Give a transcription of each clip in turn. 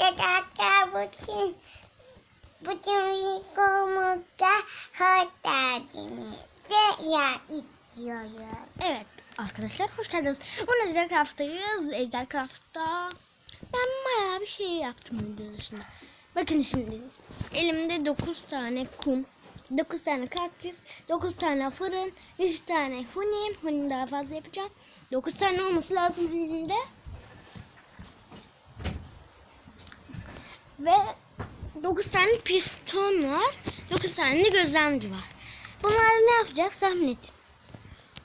Arkadaşlar bugün bugün videomuzda hoş geldiniz. Ya istiyoruz. Evet arkadaşlar hoş geldiniz. Bugün Ejdercraft'tayız. Ejdercraft'ta ben bayağı bir şey yaptım video dışında. Bakın şimdi elimde 9 tane kum, 9 tane kaktüs, 9 tane fırın, 3 tane huni. Huni daha fazla yapacağım. 9 tane olması lazım hunide. Ve 9 tane piston var. 9 tane de gözlemci var. Bunları ne yapacağız tahmin edin.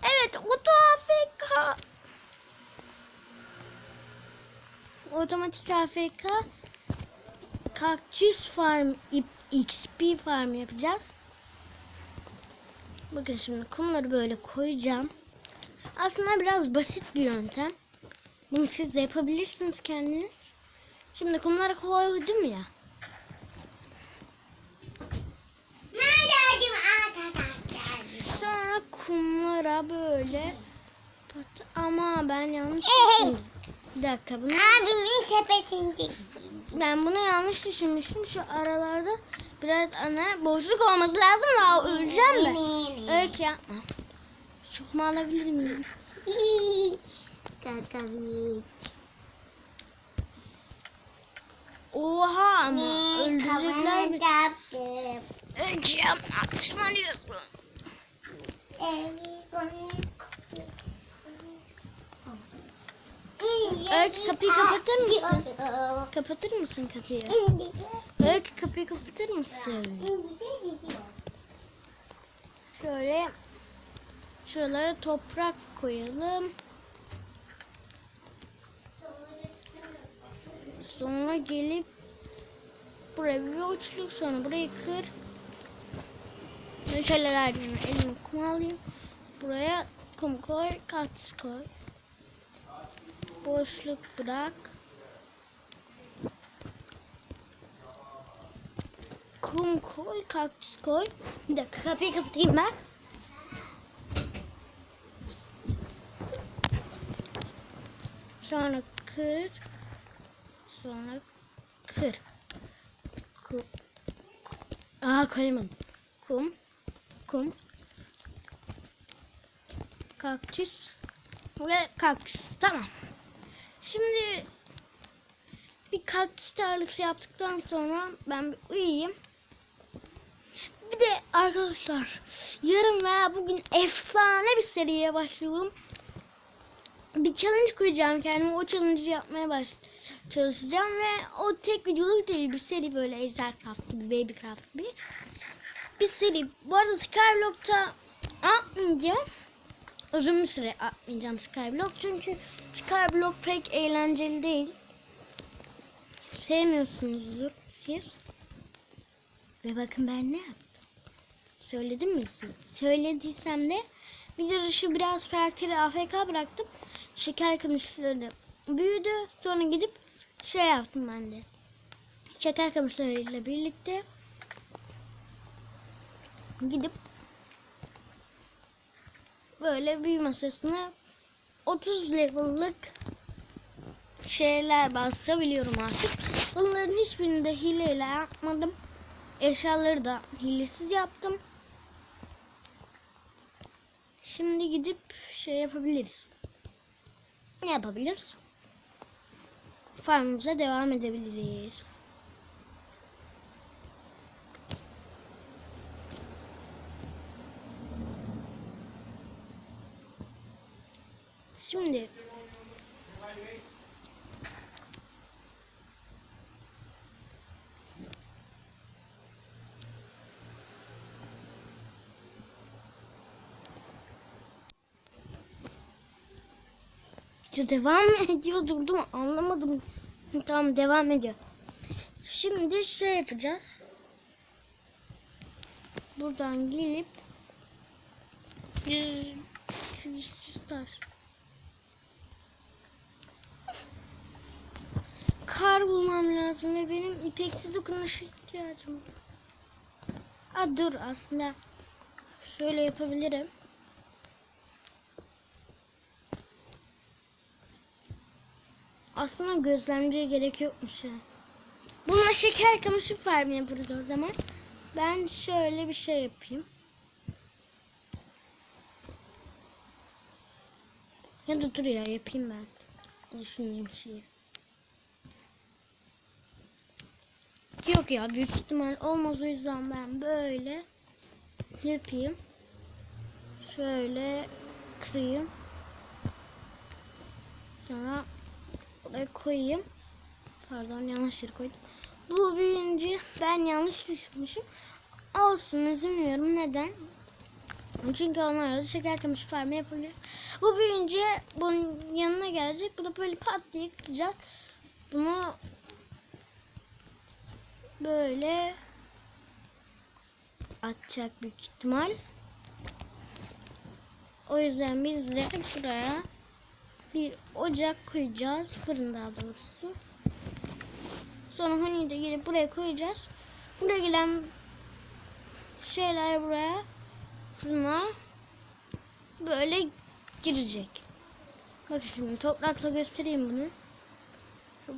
Evet, Oto AFK. Otomatik AFK kaktüs farm XP farm yapacağız. Bakın şimdi kumları böyle koyacağım. Aslında biraz basit bir yöntem. Bunu siz de yapabilirsiniz kendiniz. Şimdi kumları koydum ya. Sonra kumlara böyle ama ben yanlış düşündüm. Bir dakika bunu Abimin tepesinde. ben bunu yanlış düşünmüştüm. Şu aralarda biraz ana boşluk olması lazım da öleceğim ben. Öyle yapma. Çok mu alabilir miyim? Kakavit. Oha ama öldürecekler yaptım. Öyle yapma. Kışmanıyorsun. Öykü kapıyı kapatır mısın? Kapatır mısın kapıyı? Öykü kapıyı kapatır mısın? Şöyle şuralara toprak koyalım. Sonra gelip buraya bir uçluk sonra burayı kır. Meşalelerden elimi kum alayım. Buraya kum koy, kaktüs koy. Boşluk bırak. Kum koy, kaktüs koy. Bir dakika kapıyı kapatayım ben. Sonra kır. Sonra kır. Kum. Aa koyamadım. Kum. Kum. Kaktüs. Ve kaktüs. Tamam. Şimdi bir kaktüs tarlası yaptıktan sonra ben bir uyuyayım. Bir de arkadaşlar yarın veya bugün efsane bir seriye başlıyorum. Bir challenge koyacağım kendime. O challenge'ı yapmaya baş çalışacağım ve o tek videoluk değil bir seri böyle Ejdercraft gibi, Babycraft gibi. Bir seri. Bu arada Skyblock'ta atmayacağım. Uzun bir süre atmayacağım Skyblock çünkü Skyblock pek eğlenceli değil. Sevmiyorsunuzdur siz. Ve bakın ben ne yaptım. Söyledim mi size? Söylediysem de video dışı biraz karakteri AFK bıraktım. Şeker kamışları büyüdü. Sonra gidip şey yaptım ben de. Şeker kamışlarıyla birlikte gidip böyle büyü masasına 30 level'lık şeyler basabiliyorum artık. Bunların hiçbirini de hileyle yapmadım. Eşyaları da hilesiz yaptım. Şimdi gidip şey yapabiliriz. Ne yapabiliriz? Farmımıza devam edebiliriz. Şimdi Video devam ediyor durdum anlamadım. Tamam devam ediyor. Şimdi şey yapacağız. Buradan gelip taş. Kar bulmam lazım ve benim ipeksi dokunuşa ihtiyacım var. Aa, dur aslında şöyle yapabilirim. Aslında gözlemciye gerek yokmuş ya. Bununla şeker kamışı farmı yaparız o zaman. Ben şöyle bir şey yapayım. Ya da dur ya yapayım ben. Düşündüğüm şeyi. Yok ya büyük ihtimal olmaz o yüzden ben böyle yapayım. Şöyle kırayım. Sonra buraya koyayım. Pardon yanlış yere koydum. Bu büyüyünce ben yanlış düşünmüşüm. Olsun üzülmüyorum. Neden? Çünkü onlarla şeker kamışı farmı yapabiliriz. Bu büyüyünce bunun yanına gelecek. Bu da böyle pat diye kıracak. Bunu böyle atacak büyük ihtimal. O yüzden biz de buraya bir ocak koyacağız. Fırın daha doğrusu. Sonra honey'i de gelip buraya koyacağız. Buraya gelen şeyler buraya fırına böyle girecek. Bak şimdi toprakla göstereyim bunu.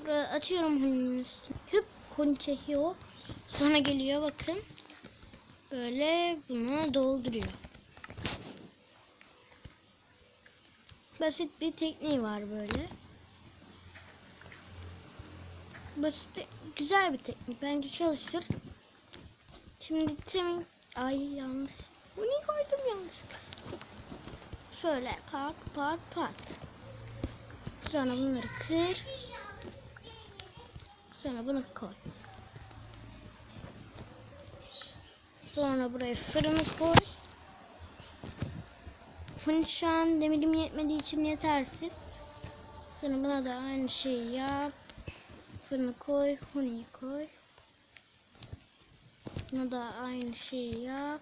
Buraya atıyorum honey'nin üstüne. Hüp honey çekiyor. Sonra geliyor bakın. Böyle buna dolduruyor. Basit bir tekniği var böyle. Basit bir, güzel bir teknik. Bence çalışır. Şimdi temin... Ay yanlış. Bu niye koydum yanlış? Şöyle pat pat pat. Sonra bunları kır. Sonra bunu koy. Sonra buraya fırını koy. Hani şu an demirim yetmediği için yetersiz. Sonra buna da aynı şeyi yap. Fırını koy, huniyi koy. Buna da aynı şeyi yap.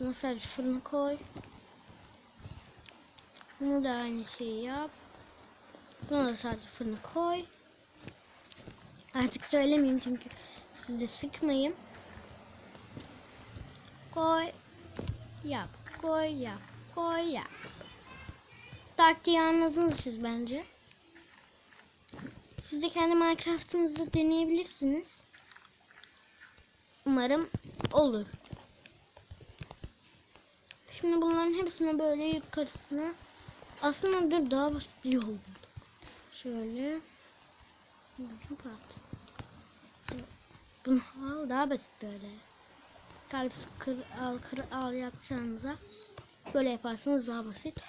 Buna sadece fırını koy. Buna da aynı şeyi yap. Buna da sadece fırını koy. Artık söylemeyeyim çünkü sizi sıkmayayım. Koy, yap, koy, yap, koy, yap. Taktiği anladınız siz bence. Siz de kendi Minecraft'ınızda deneyebilirsiniz. Umarım olur. Şimdi bunların hepsini böyle yukarısına aslında dur daha basit bir yol. Şöyle bunu pat. Bunu al daha basit böyle. Kaktüs kır al kır al yapacağınıza böyle yaparsanız daha basit.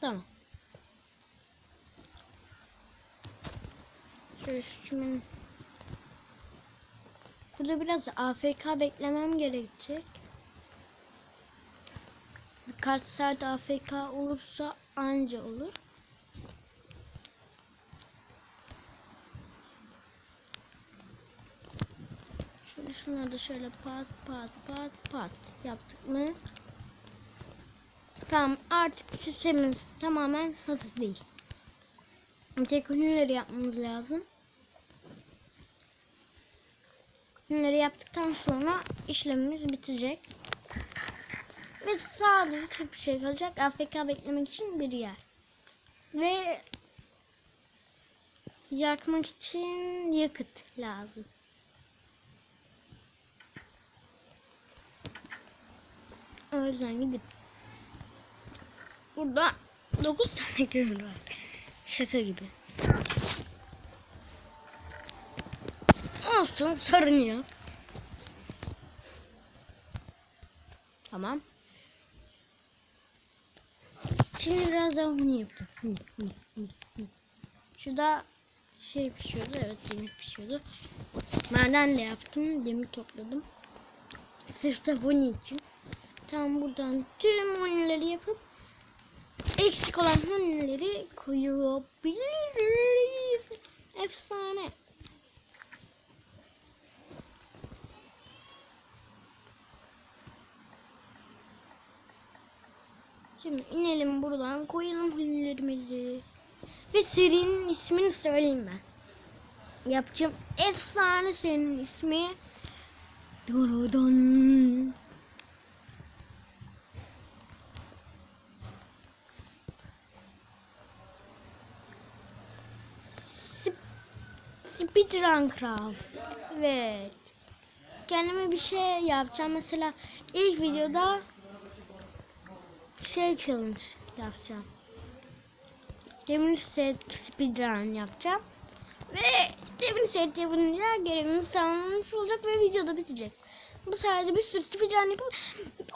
Tamam. Şöyle şu çimin- Burada biraz AFK beklemem gerekecek. Birkaç saat AFK olursa anca olur. Şöyle şunları da şöyle pat pat pat pat yaptık mı? Tamam artık sistemimiz tamamen hazır değil. Tek yapmamız lazım. Ünlüleri yaptıktan sonra işlemimiz bitecek. Ve sadece tek bir şey kalacak. AFK beklemek için bir yer. Ve yakmak için yakıt lazım. O yüzden gidip burada 9 tane kömür var. Şaka gibi. Olsun sorun yok. Tamam. Şimdi biraz daha huni huni. Şurada şey pişiyordu. Evet demir pişiyordu. Madenle yaptım. Demir topladım. Sırf da huni için. Tam buradan tüm hunileri yapıp eksik olan hunileri koyabiliriz. Efsane. Şimdi inelim buradan koyalım hunilerimizi. Ve serinin ismini söyleyeyim ben. Yapacağım efsane serinin ismi. Dorodan. Speedrun Craft. Evet. Kendime bir şey yapacağım. Mesela ilk videoda şey challenge yapacağım. Demir set speedrun yapacağım. Ve demir set yapınca görevimiz tamamlanmış olacak ve videoda bitecek. Bu sayede bir sürü speedrun yapıp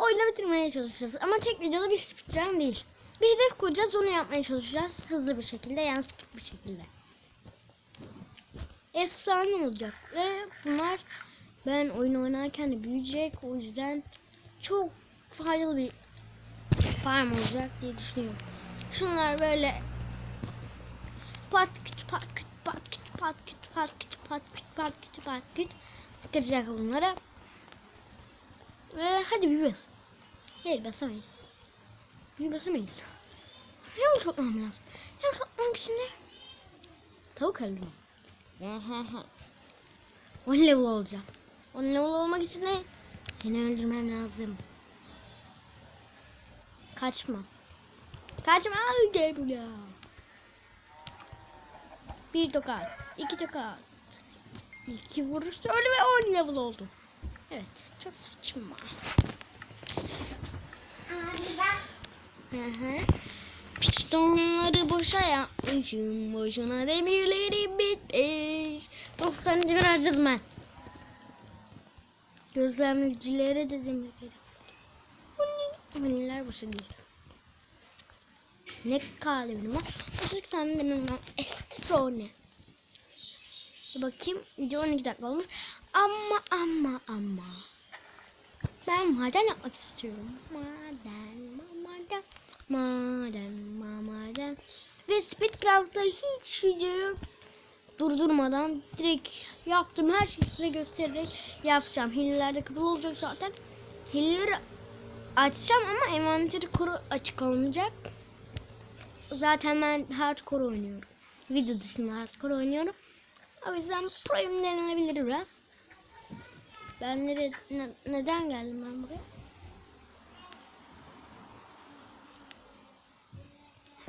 oyunu bitirmeye çalışacağız. Ama tek videoda bir speedrun değil. Bir hedef koyacağız onu yapmaya çalışacağız. Hızlı bir şekilde yani bir şekilde. Efsane olacak. Ve bunlar ben oyun oynarken de büyüyecek. O yüzden çok faydalı bir farm olacak diye düşünüyorum. Şunlar böyle pat küt pat küt pat küt pat küt pat küt pat küt pat küt pat küt kıracak bunlara. Ve hadi bir bas. Hayır basamayız. Bir basamayız. Yol toplamam lazım. Yol toplamak için de tavuk öldürmem. 10 level olacağım. 10 level olmak için de seni öldürmem lazım. Kaçma. Kaçma. Gel buraya. Bir tokat. iki tokat. İki vuruş öyle ve 10 level oldu. Evet. Çok saçma. Hı hı. Pistonları boşa yapmışım. Boşuna demirleri bitmiş. 90 demir harcadım ben. Gözlemcilere de demir gerek. Neler boşa değil. Ne kadar var? 32 tane demirim var. Ekstra ne? Bir bakayım. Video 12 dakika olmuş. Ama ama ama. Ben maden yapmak istiyorum. Maden, maden, maden. Speedcraft'ta hiç videoyu durdurmadan direkt yaptım her şeyi size göstererek yapacağım. Hilelerde kapalı olacak zaten. Hileleri açacağım ama envanteri kuru açık olmayacak. Zaten ben hardcore oynuyorum. Video dışında hardcore oynuyorum. O yüzden pro'yum denilebilir biraz. Ben nereye, ne- neden geldim ben buraya?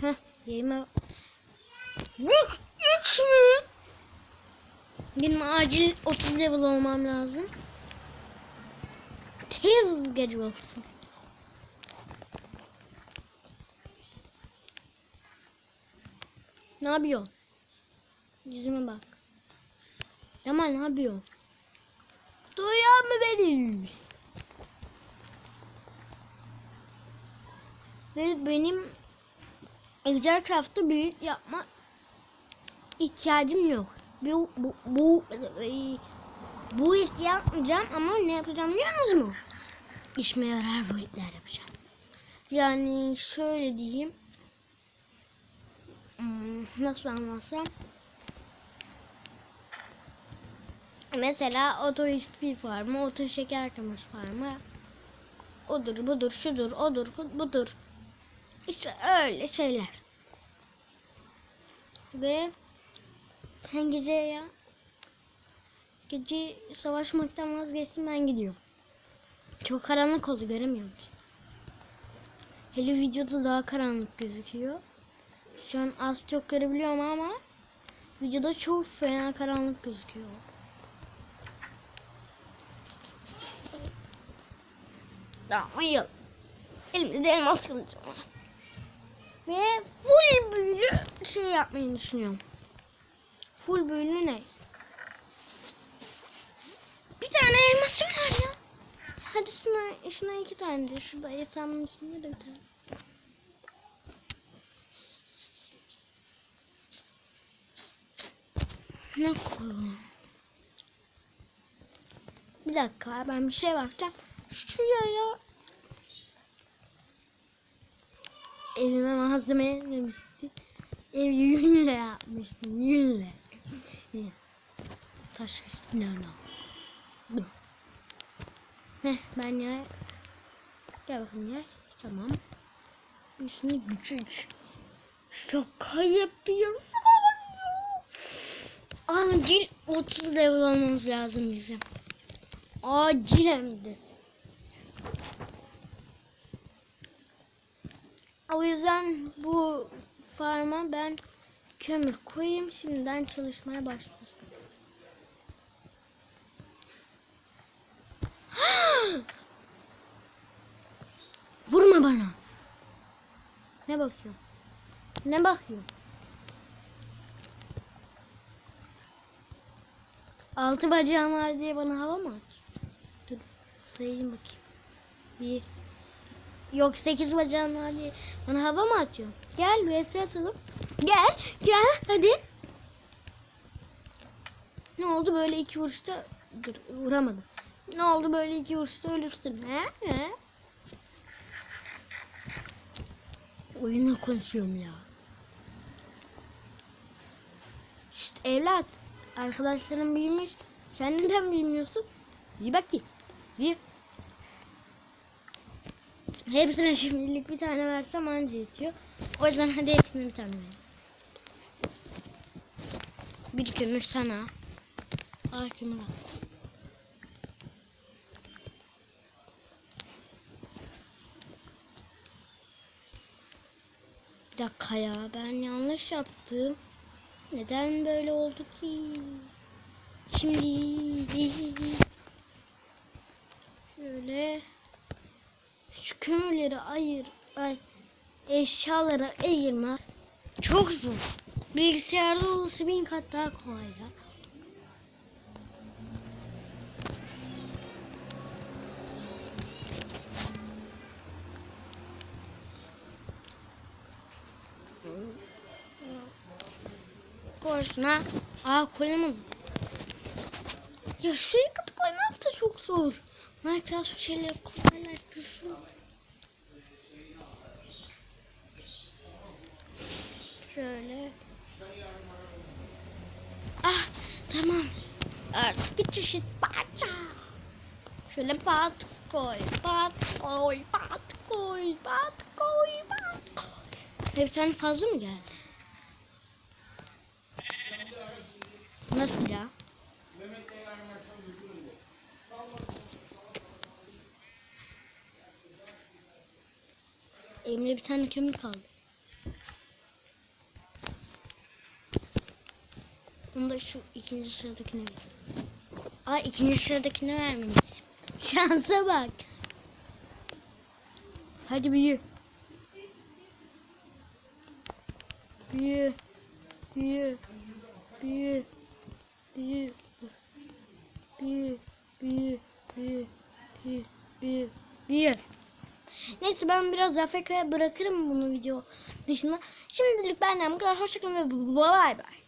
Heh, yerime... Üç, üç mü? Benim acil 30 level olmam lazım. Tez gece olsun. Ne yapıyorsun? Yüzüme bak. Yaman ne yapıyorsun? Duyuyor mu beni? Ve benim Ejdercraft'ı büyük yapma ihtiyacım yok. Bu bu bu bu ilk yapmayacağım ama ne yapacağım biliyor musunuz mu? İşime yarar boyutlar yapacağım. Yani şöyle diyeyim. Hmm, Nasıl anlatsam? Mesela oto bir farmı, oto şeker kamış farmı. Odur, budur, şudur, odur, budur. İşte öyle şeyler. Ve ben gece ya gece savaşmaktan vazgeçtim ben gidiyorum. Çok karanlık oldu göremiyorum. Hele videoda daha karanlık gözüküyor. Şu an az çok görebiliyorum ama videoda çok fena karanlık gözüküyor. Hayır. Elimde de elmas kılıcım var. Ve full büyülü şey yapmayı düşünüyorum. Full büyülü ne? Bir tane elmasım var ya. Hadi şuna, şuna iki tane de. Şurada yatağımın üstünde de bir tane. Ne koyalım? Bir dakika ben bir şey bakacağım. Şuraya ya. Evime malzeme demişti. Ev yünle yapmıştım. Yünle. Taş üstüne Dur. Heh ben ya. Gel bakayım ya. Tamam. Üstüne güç üç. Şaka yapıyorsun. Acil 30 level olmamız lazım bizim. Acil hem de. o yüzden bu farma ben kömür koyayım şimdiden çalışmaya başlasın. Vurma bana. Ne bakıyor? Ne bakıyor? Altı bacağım var diye bana hava mı atar? Dur sayayım bakayım. Bir, Yok sekiz bacağım var diye bana hava mı atıyorsun? Gel vs atalım. Gel gel hadi. Ne oldu böyle iki vuruşta dur vuramadım. Ne oldu böyle iki vuruşta ölürsün he? he? Oyunla konuşuyorum ya. Şşt evlat. Arkadaşlarım bilmiş. Sen neden bilmiyorsun? İyi bakayım. İyi. Hepsine şimdilik bir tane versem anca yetiyor. O yüzden hadi hepsine bir tane verelim. Bir kömür sana. Aa kömür. Bir dakika ya ben yanlış yaptım. Neden böyle oldu ki? Şimdi şöyle şu kömürleri ayır ay eşyalara ayırmak çok zor. Bilgisayarda olması bin kat daha kolay ya. Koy şuna. Aa koyamadım. Ya şuraya kutu koymak da çok zor. Minecraft bir şeyler kolaylaştırsın. Şöyle. Ah tamam. Artık bir çeşit parça. Şöyle pat koy, pat koy, pat koy, pat koy, pat koy. Bir tane fazla mı geldi? Nasıl ya? Elimde bir tane kömür kaldı. Da şu ikinci sıradakine ver. Aa ikinci sıradakine vermemişim. Şansa bak. Hadi büyü. Büyü. Büyü. Büyü. Büyü. Büyü. Büyü. Büyü. Büyü. Büyü. Neyse ben biraz AFK'ya bırakırım bunu video dışında. Şimdilik benden bu kadar. Hoşçakalın ve bay bay.